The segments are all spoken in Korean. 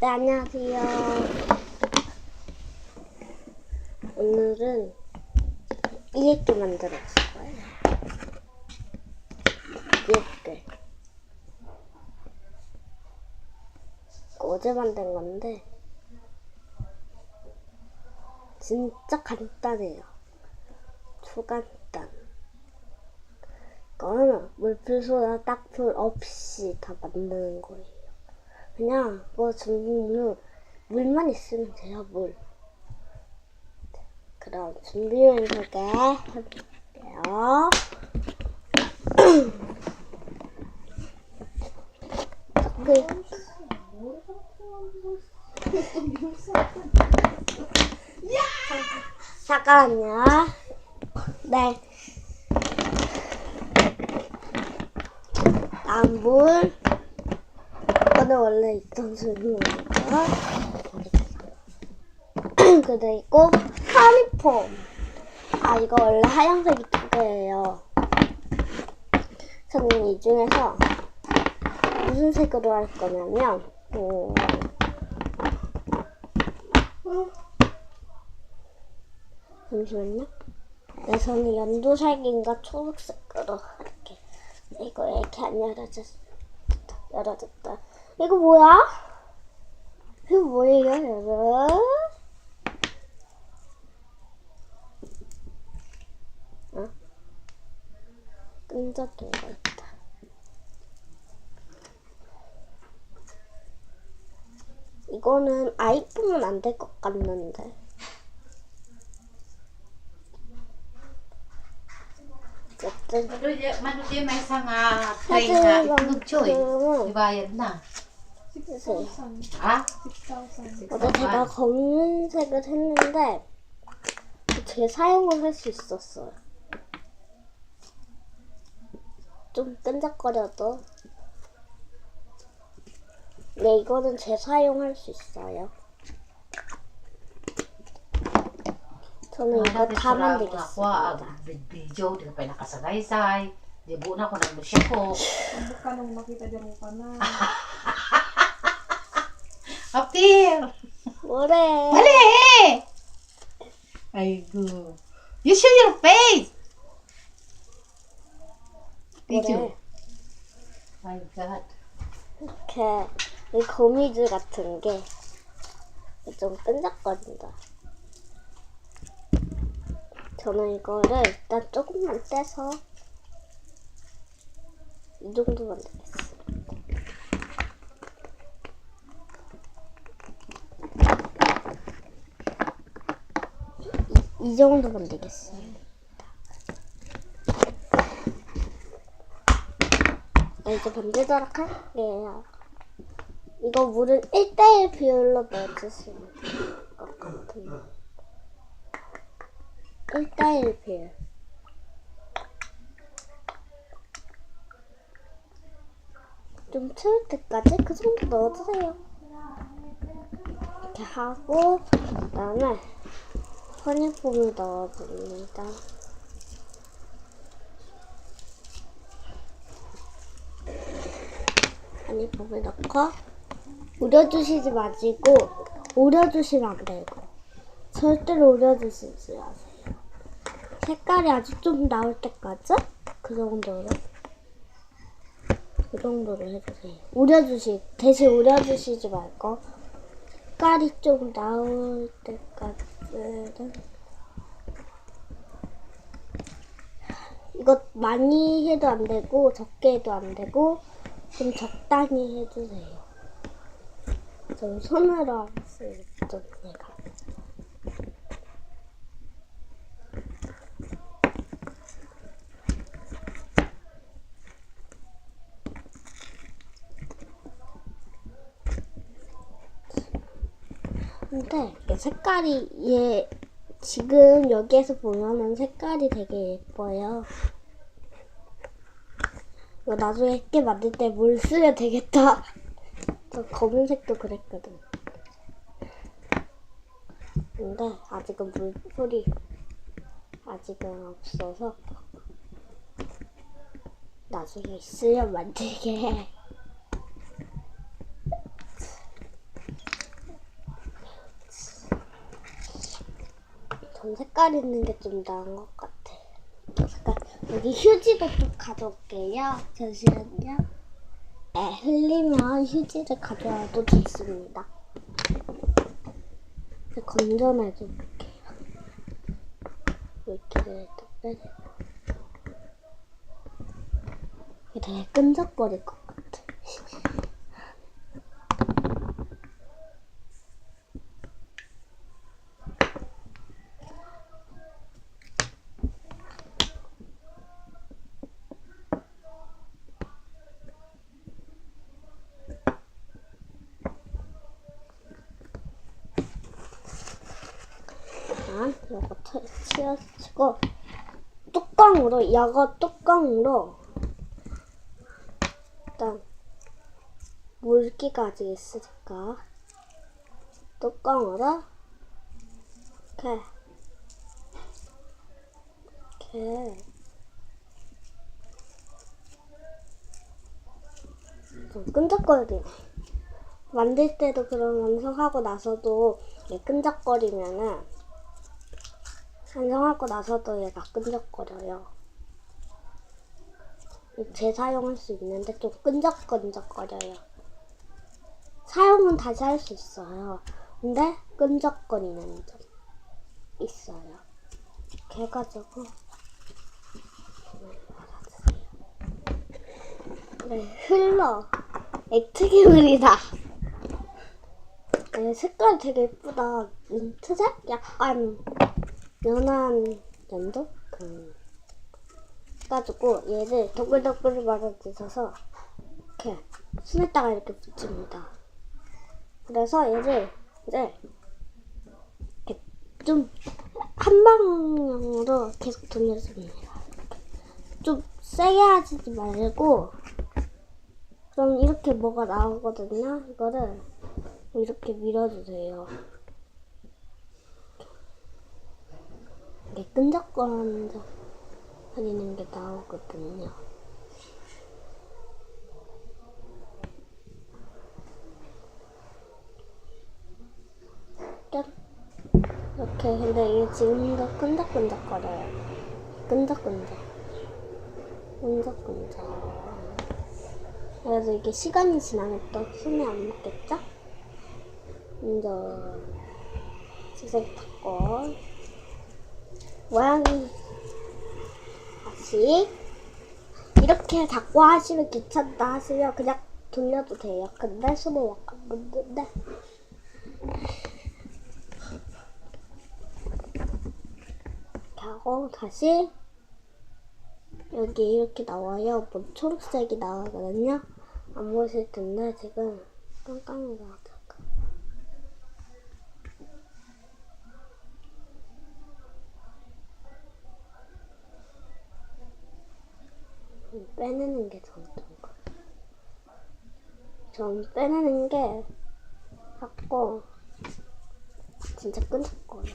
네, 안녕하세요. 오늘은 만들어 볼 거예요. 이액기. 어제 만든 건데, 진짜 간단해요. 초간단. 이거는 물풀 소나 딱풀 없이 다 만드는 거예요. 그냥 뭐 준비물 물만 있으면 돼요 물. 그럼 준비물 소개 해볼게요. 그 잠깐만요. 네. 나물 이거는 원래 있던 술이니까. 그리고 허니폼. 아 이거 원래 하얀색이 두 개예요. 저는 이 중에서 무슨 색으로 할 거냐면 음, 잠시만요. 네, 저는 연두색인가 초록색으로 할게 이거 이렇게 안 열어졌 열어졌다 이거 뭐야? 이거 뭐예요, 여러분? 어? 끈적인 거 있다. 이거는 아이폰은 안 될 것 같는데. 어쨌든 Ah? 어제 제가 검은색을 했는데 재사용을 할 수 있었어요. 좀 끈적거려도 네 이거는 재사용할 수 있어요. 저는 이거 다 Ako, 만들겠습니다. ag video, di ka pa nakasagaysay. Di bu na ko nang siya ko. Huwag ka nang makita dyan mo pa na. Kapir! 뭐래? Mali! Aigo. You show your face! 뭐래? My God. 이렇게 이 거미줄 같은 게 좀 끈적거린다. 저는 이거를 일단 조금만 떼서 이 정도만 되 이, 이 정도만 되겠어. 나 이제 만들도록 할게요. 이거 물은 1대1 비율로 넣어주시면 될것 같아요. 1대1 비율. 좀 채울 때까지 그 정도 넣어주세요. 이렇게 하고, 그 다음에 허니폼을 넣어줍니다. 허니폼을 넣고, 우려주시지 마시고, 우려주시면 안 되고, 절대로 우려주시지 마세요. 색깔이 아주 좀 나올 때까지 그 정도로 그 정도로 해주세요. 우려주시 대신 우려주시지 말고 색깔이 좀 나올 때까지 는 이거 많이 해도 안 되고 적게 해도 안 되고 좀 적당히 해주세요. 좀 손으로 할수 있으니까. 근데 이 색깔이 얘 지금 여기에서 보면은 색깔이 되게 예뻐요. 이거 나중에 예쁘게 만들 때 물 쓰면 되겠다. 저 검은색도 그랬거든. 근데 아직은 물풀이 아직은 없어서 나중에 있으면 만들게 해. 전 색깔 있는 게 좀 나은 것 같아. 색깔. 여기 휴지도 좀 가져올게요. 잠시만요. 네, 흘리면 휴지를 가져와도 좋습니다. 건져내줘 볼게요. 물기를 또 빼내고. 되게 끈적거릴 것 같아. 자, 이거 치워치고 뚜껑으로 이거 뚜껑으로 일단 아직 있으니까 뚜껑으로 이렇게 이렇게 좀 끈적거리네. 만들 때도 그럼 완성하고 나서도 끈적거리면은 완성하고 나서도 얘가 끈적거려요. 재사용할 수 있는데 좀 끈적끈적거려요. 사용은 다시 할 수 있어요. 근데 끈적거리는 점 있어요. 이렇게 해가지고 네, 흘러 액트기물이다. 네, 색깔 되게 예쁘다. 민트색? 약간 연한 연도? 그 해가지고 얘를 동글동글 말아주셔서 이렇게 손에다가 이렇게 붙입니다. 그래서 얘를 이제 이렇게 좀 한 방향으로 계속 돌려줍니다. 좀 세게 하지 말고 그럼 이렇게 뭐가 나오거든요. 이거를 이렇게 밀어주세요. 이게 끈적거리는 게 나오거든요. 짠. 이렇게 근데 이게 지금도 끈적끈적거려요. 끈적끈적. 끈적끈적. 그래서 이게 시간이 지나면 또 손에 안 묻겠죠? 먼저 시색 닦고 모양이 다시 이렇게 닦고 하시면 귀찮다 하시면 그냥 돌려도 돼요. 근데 손에 약간 묻는데 하고 다시 여기 이렇게 나와요. 뭐 초록색이 나오거든요. 안 보실 텐데 지금 깜깜이 나왔다가 음, 빼내는 게 좋은 거. 전 빼내는 게 자꾸 진짜 끈적거려.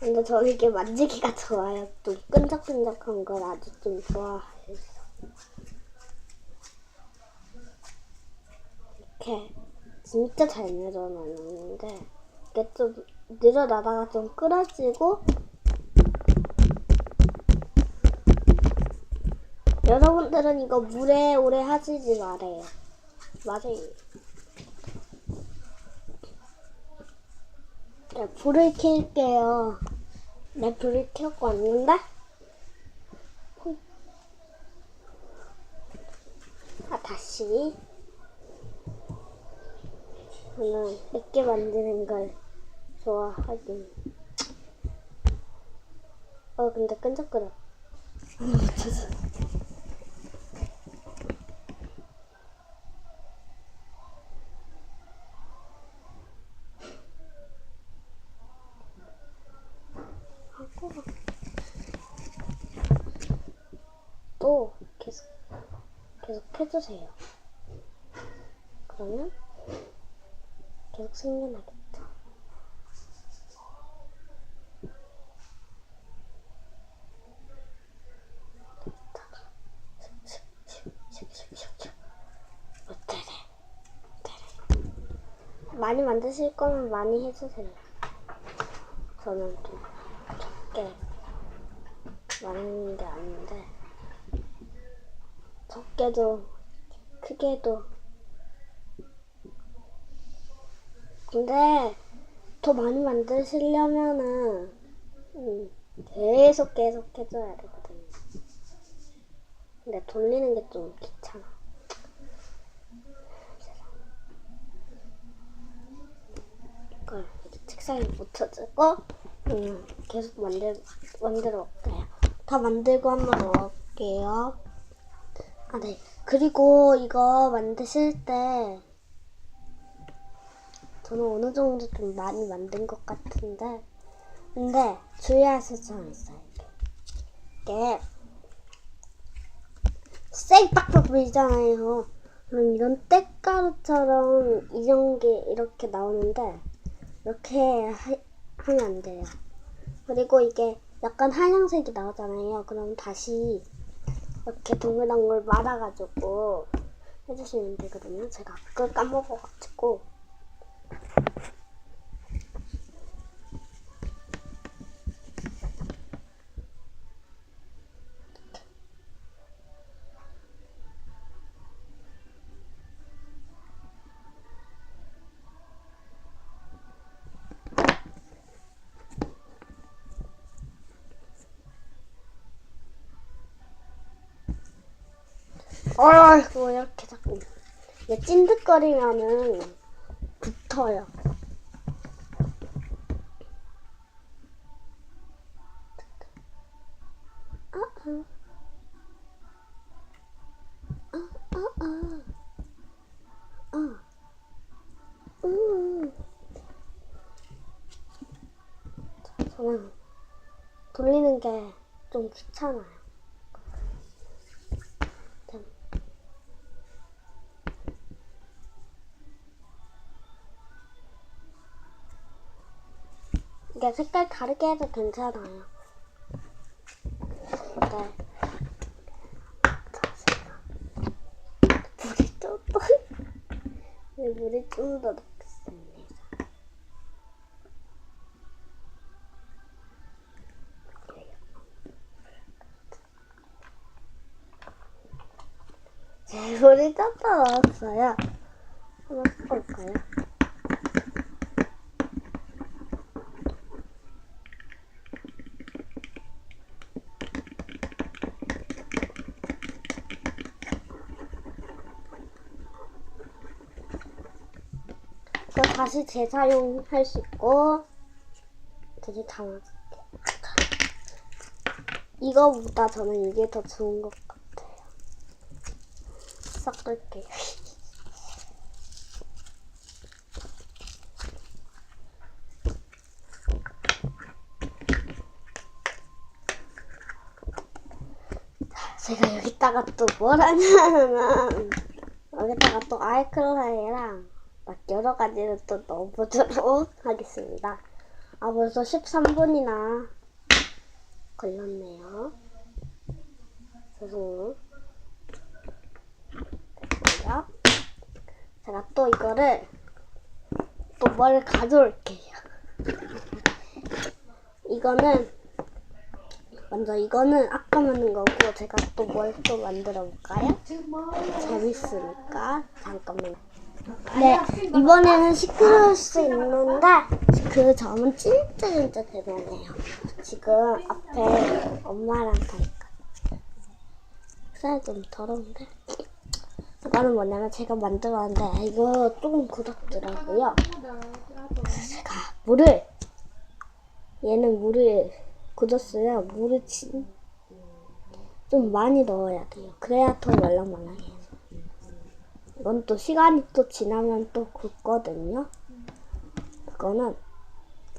근데 저는 이게 만지기가 좋아요. 좀 끈적끈적한 걸 아주 좀 좋아해서. 이렇게 진짜 잘 늘어나는데 이게 좀 늘어나다가 좀 끊어지고 여러분들은 이거 물에 오래 하시지 말아요. 맞아요. 네, 불을 켤게요. 네, 불을 켜고 왔는데? 아, 다시. 저는 늦게 만드는 걸 좋아하긴. 어, 근데 끈적거려. 어쩌지? 하고 또 계속 계속 해주세요. 그러면 계속 생겨나겠죠. 많이 만드실 거면 많이 해주세요. 저는 좀 적게 많은 게 아닌데 적게도 크게도 근데 더 많이 만드시려면은 음, 계속 계속 해줘야 되거든요. 근데 돌리는 게 좀 귀찮아. 이걸 책상에 붙여주고 그냥 계속 만들 만들어 볼게요. 다 만들고 한번 넣을게요. 아 네. 그리고 이거 만드실 때 저는 어느 정도 좀 많이 만든 것 같은데 근데 주의하실 점 있어요. 이게 쌩빡빡 보이잖아요. 그럼 이런 때가루처럼 이런 게 이렇게 나오는데 이렇게 하, 하면 안 돼요. 그리고 이게 약간 하얀색이 나오잖아요. 그럼 다시 이렇게 동글동글 말아가지고 해주시면 되거든요. 제가 그걸 까먹어가지고 어이구 이렇게 자꾸 이게 찐득거리면은 붙어요. 아, 아. 아, 아, 아. 아. 음. 돌리는 게 좀 귀찮아요. 이게 색깔 다르게 해도 괜찮아요. 네. 물이 좀 더, 네, 물이 좀더 넣겠습니다. 제 물이 좀더 넣었어요. 한번 섞어볼까요? 이거 다시 재사용할 수 있고 다시 담아줄게. 이거보다 저는 이게 더 좋은 것 같아요. 섞을게요. 제가 여기다가 또 뭘 하냐면 여기다가 또 아이클라이랑 막 여러 가지를 또 넣어보도록 하겠습니다. 아 벌써 13분이나 걸렸네요. 죄송해요. 제가 또 이거를 또 뭘 가져올게요. 이거는 먼저 이거는 아까 만든 거고 제가 또 뭘 또 만들어 볼까요? 재밌으니까 잠깐만. 네 이번에는 시끄러울 수 있는데 그 점은 진짜 진짜 대단해요. 지금 앞에 엄마랑 가니까 살좀 더러운데. 이거는 뭐냐면 제가 만들었는데 아, 이거 조금 굳었더라고요. 그래서 제가 물을 얘는 물을 굳었어요. 물을 진, 좀 많이 넣어야 돼요. 그래야 더 말랑말랑해요. 이건 또 시간이 또 지나면 또 굳거든요. 그거는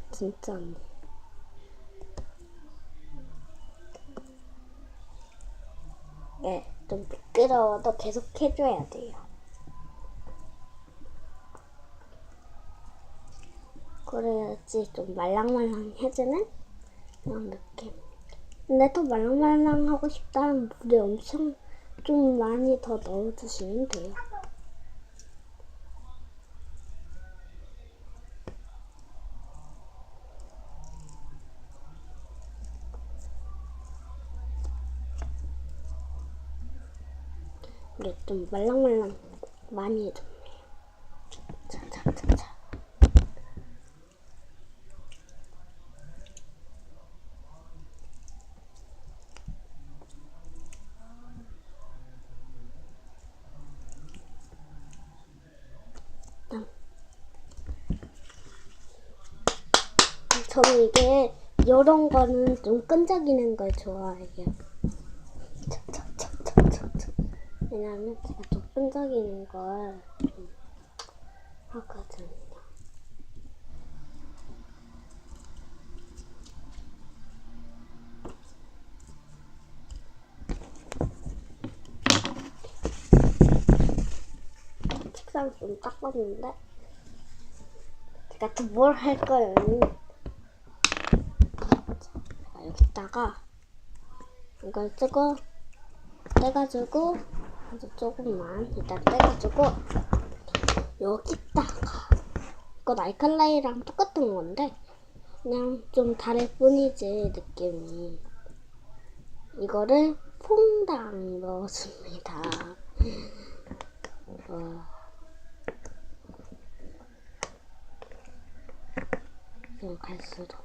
진짜 안 돼요. 네, 좀 미끄러워도 계속 해줘야 돼요. 그래야지 좀 말랑말랑해지는 그런 느낌. 근데 더 말랑말랑하고 싶다면 물에 엄청 좀 많이 더 넣어주시면 돼요. 이게 좀 말랑말랑 많이 해줬네요. 자 자 자 자. 저는 이게 이런 거는 좀 끈적이는 걸 좋아해요. 왜냐면 제가 좀 끈적이는 걸좀 하거든요. 책상 좀 닦았는데 제가 또 뭘 할 거예요? 자, 여기다가 이걸 뜨고 떼가지고 아주 조금만 일단 떼가지고 여기다가 이건 알칼라이랑 똑같은 건데 그냥 좀 다를 뿐이지 느낌이 이거를 퐁당 넣어줍니다. 어. 그냥 갈수록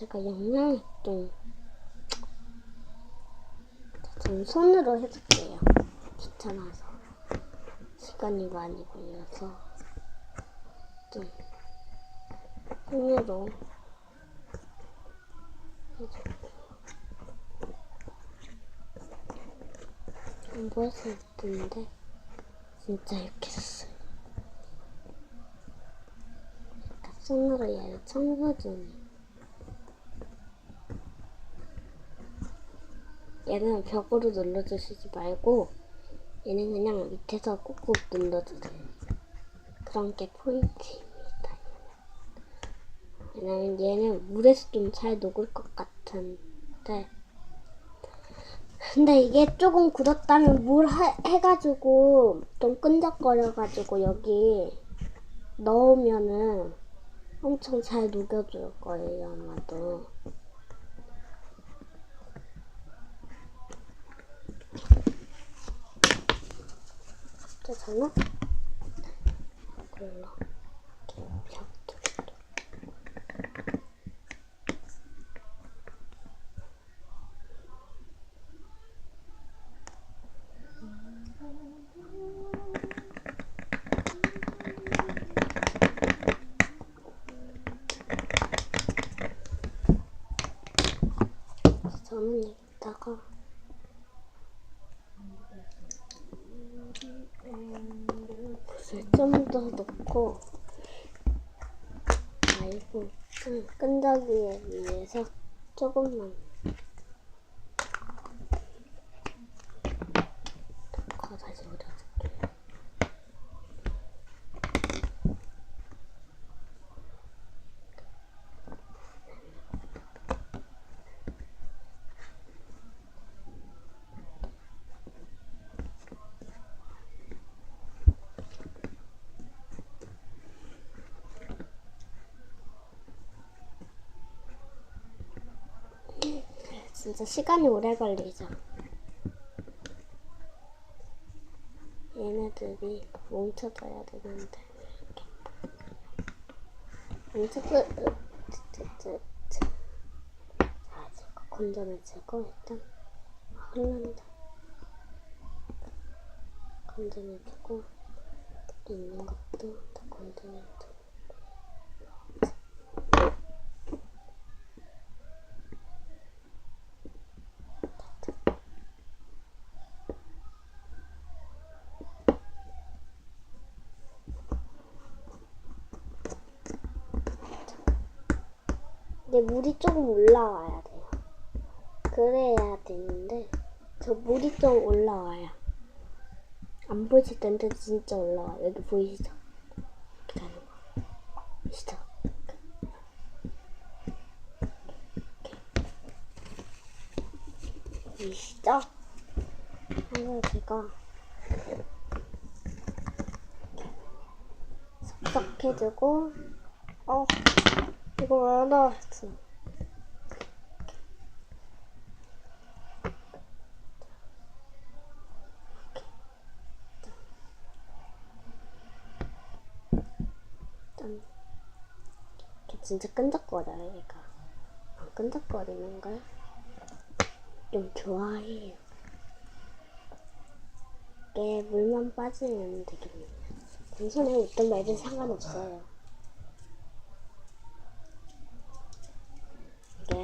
제가 좀 저는 손으로 해줄게요. 귀찮아서 시간이 많이 걸려서 좀 손으로 해줄게요. 안 보였을 텐데 진짜 이렇게. 그러니까 손으로 얘를 청소 중이에요. 얘는 벽으로 눌러주시지 말고 얘는 그냥 밑에서 꾹꾹 눌러주세요. 그런 게 포인트입니다. 왜냐면 얘는 물에서 좀 잘 녹을 것 같은데 근데 이게 조금 굳었다면 물 하- 해가지고 좀 끈적거려가지고 여기 넣으면은 엄청 잘 녹여줄 거예요 아마도. 자, 저는 이걸로 이렇게 벽도 저는 여기다가 붓을 좀 더 넣고 아이고 좀 끈적이에 위해서 조금만 넣고 다시 올려줄게요. 진짜 시간이 오래 걸리죠. 얘네들이 뭉쳐져야 되는데. 뭉쳐져 자 제가 건져내주고 일단 흘른다 건져내주고 있는 것도 다 건져내 근데 물이 조금 올라와야 돼요. 그래야 되는데 저 물이 좀 올라와요. 안 보이실 텐데 진짜 올라와. 요 여기 보이시죠? 기다려 봐. 보이시죠? 이렇게. 보이시죠? 그래서 제가 석석해주고 어 이거 왜 나왔어? 진짜 끈적거려요 얘가. 안 끈적거리는 걸좀 좋아해요. 이게 물만 빠지면 되겠네요. 그 단순히 어떤 말든 상관없어요.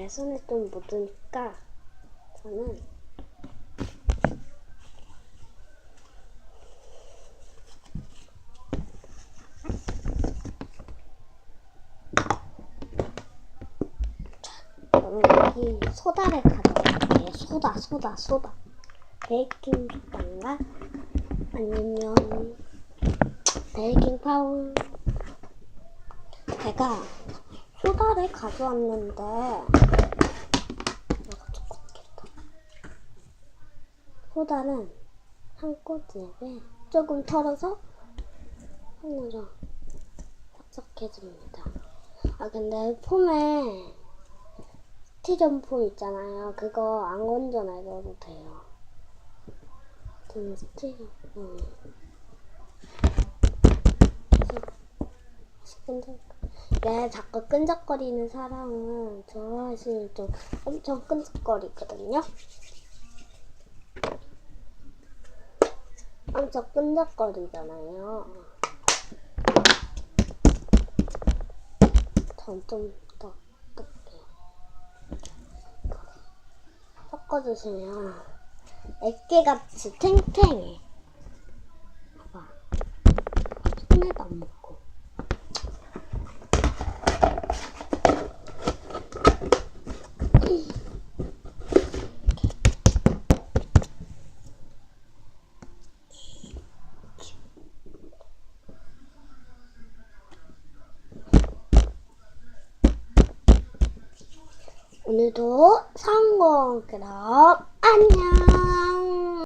손에 좀 묻으니까 저는 저는 여기 소다를 가져갈게요. 소다, 소다, 소다. 베이킹 소다인가? 아니면 베이킹 파우더. 제가 소다를 가져왔는데 이거 조금 길다. 소다는 한 꼬집에 조금 털어서 손으로 싹싹 해줍니다. 아 근데 폼에 스티전 폼 있잖아요. 그거 안 건져내도 돼요. 저는 스티전 폼. 끈적. 네, 자꾸 끈적거리는 사람은 저 사실 좀 엄청 끈적거리거든요. 엄청 끈적거리잖아요. 전좀더 뜰게요. 섞어주시면 애깨같이 탱탱해. 봐봐. 손에도 안 묻고. 오늘도 성공 그럼